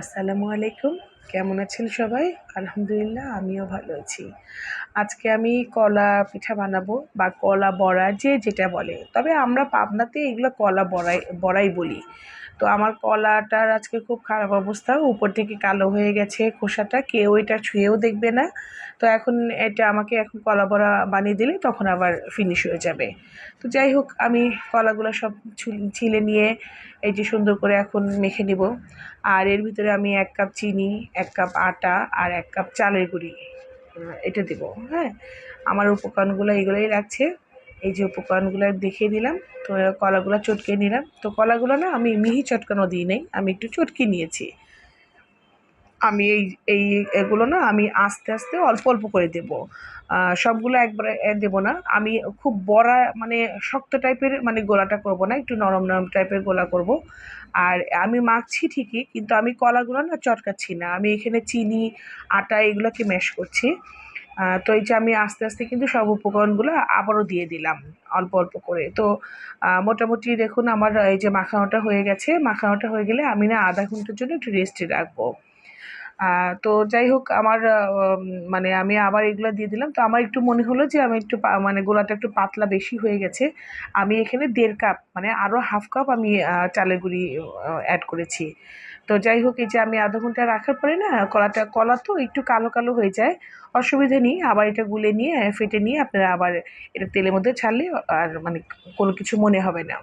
আসসালামু আলাইকুম। কেমন আছেন সবাই? আলহামদুলিল্লাহ, আমিও ভালো আছি। আজকে আমি কলা পিঠা বানাবো বা কলা বড়া, যে যেটা বলে। তবে আমরা পাবনাতে এগুলো কলা বড়াই বড়াই বলি। তো আমার কলাটার আজকে খুব খারাপ অবস্থা। উপর থেকে কালো হয়ে গেছে খোসাটা, কেউ এটা ছুঁয়েও দেখবে না। তো এখন এটা আমাকে এখন কলা বড়া বানিয়ে দিলে তখন আবার ফিনিশ হয়ে যাবে। তো যাই হোক, আমি কলাগুলো সব ছিলে নিয়ে এই যে সুন্দর করে এখন মেখে নিব। আর এর ভিতরে আমি এক কাপ চিনি, এক কাপ আটা আর এক কাপ চালের গুঁড়ি এটা দেবো হ্যাঁ? আমার উপকরণগুলো এগুলোই রাখছে। এই যে উপকরণগুলো দেখিয়ে দিলাম, তো কলাগুলো চটকে নিলাম। তো কলাগুলো না, আমি মিহি চটকানো দিই নেই, আমি একটু চটকে নিয়েছি। আমি এই এই এগুলো না, আমি আস্তে আস্তে অল্প অল্প করে দেব। সবগুলো একবারে দেবো না। আমি খুব বড়া মানে শক্ত টাইপের মানে গোলাটা করব না, একটু নরম নরম টাইপের গোলা করব। আর আমি মাখছি ঠিকই, কিন্তু আমি কলাগুলো না চটকাচ্ছি না। আমি এখানে চিনি, আটা, এগুলোকে ম্যাশ করছি। তো এই যে আমি আস্তে আস্তে কিন্তু সব উপকরণগুলো আবারও দিয়ে দিলাম, অল্প অল্প করে। তো মোটামুটি দেখুন আমার এই যে মাখানোটা হয়ে গেছে। মাখানোটা হয়ে গেলে আমি না আধা ঘণ্টার জন্য একটু রেস্টে রাখব। তো যাই হোক আমার মানে আমি আবার এগুলো দিয়ে দিলাম। তো আমার একটু মনে হলো যে আমি একটু মানে গোলাটা একটু পাতলা বেশি হয়ে গেছে। আমি এখানে দেড় কাপ মানে আরও হাফ কাপ আমি চালের গুঁড়ি অ্যাড করেছি। তো যাই হোক এই যে আমি আধা ঘণ্টা রাখার পরে না, কলাটা, কলা তো একটু কালো কালো হয়ে যায়, অসুবিধে নেই। আবার এটা গুলে নিয়ে, ফেটে নিয়ে আপনারা আবার এটা তেলের মধ্যে ছাড়লে আর মানে কোনো কিছু মনে হবে না।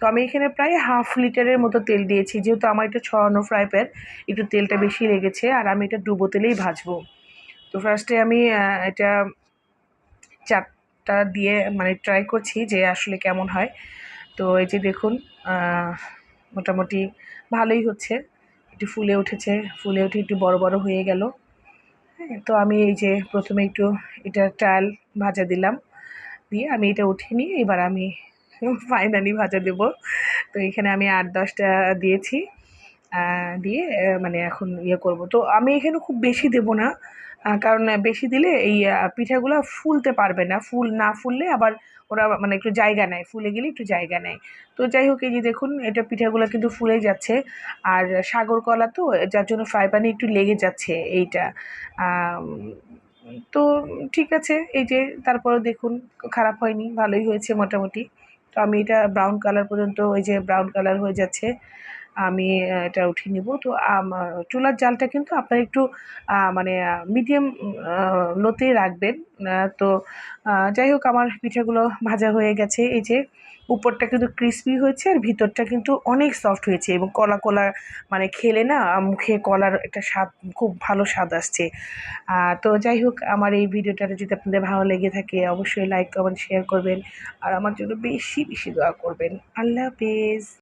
তো আমি এখানে প্রায় হাফ লিটারের মতো তেল দিয়েছি। যেহেতু আমার এটা ছড়ানো ফ্রাই প্যান একটু তেলটা বেশি লেগেছে আর আমি এটা ডুবো তেলেই ভাজবো। তো ফার্স্টে আমি এটা চারটা দিয়ে মানে ট্রাই করছি যে আসলে কেমন হয়। তো এই যে দেখুন মোটামুটি ভালোই হচ্ছে। একটু ফুলে উঠেছে, ফুলে উঠে একটু বড় বড় হয়ে গেল। হ্যাঁ তো আমি এই যে প্রথমে একটু এটা ট্রায়াল ভাজা দিলাম। দিয়ে আমি এটা উঠিয়ে নিয়ে এবার আমি ফাইনালি ভাজা দেবো। তো এখানে আমি আট দশটা দিয়েছি দিয়ে মানে এখন ইয়ে করব। তো আমি এখানে খুব বেশি দেবো না কারণ বেশি দিলে এই পিঠাগুলো ফুলতে পারবে না। ফুল না ফুললে আবার ওরা মানে একটু জায়গা নেয়, ফুলে গেলে একটু জায়গা নেয়। তো যাই হোক, এই যে দেখুন, এটা পিঠাগুলো কিন্তু ফুলে যাচ্ছে। আর সাগর কলা তো, যার জন্য ফ্রাই প্যানে একটু লেগে যাচ্ছে এইটা। তো ঠিক আছে, এই যে তারপরে দেখুন, খারাপ হয়নি, ভালোই হয়েছে মোটামুটি। আমি এটা ব্রাউন কালার পর্যন্ত ওই যে ব্রাউন কালার হয়ে যাচ্ছে। আমি এটা উঠিয়ে নিব। তো চুলার জালটা কিন্তু আপনার একটু মানে মিডিয়াম লোতেই রাখবেন। তো যাই হোক, আমার পিঠাগুলো ভাজা হয়ে গেছে। এই যে, উপরটা কিন্তু ক্রিসপি হয়েছে আর ভিতরটা কিন্তু অনেক সফট হয়েছে এবং কলা কলা মানে খেলে না মুখে কলার একটা স্বাদ, খুব ভালো স্বাদ আসছে। তো যাই হোক, আমার এই ভিডিওটা যদি আপনাদের ভালো লেগে থাকে, অবশ্যই লাইক কমেন্ট শেয়ার করবেন। আর আমার জন্য বেশি বেশি দোয়া করবেন। আল্লাহ হাফেজ।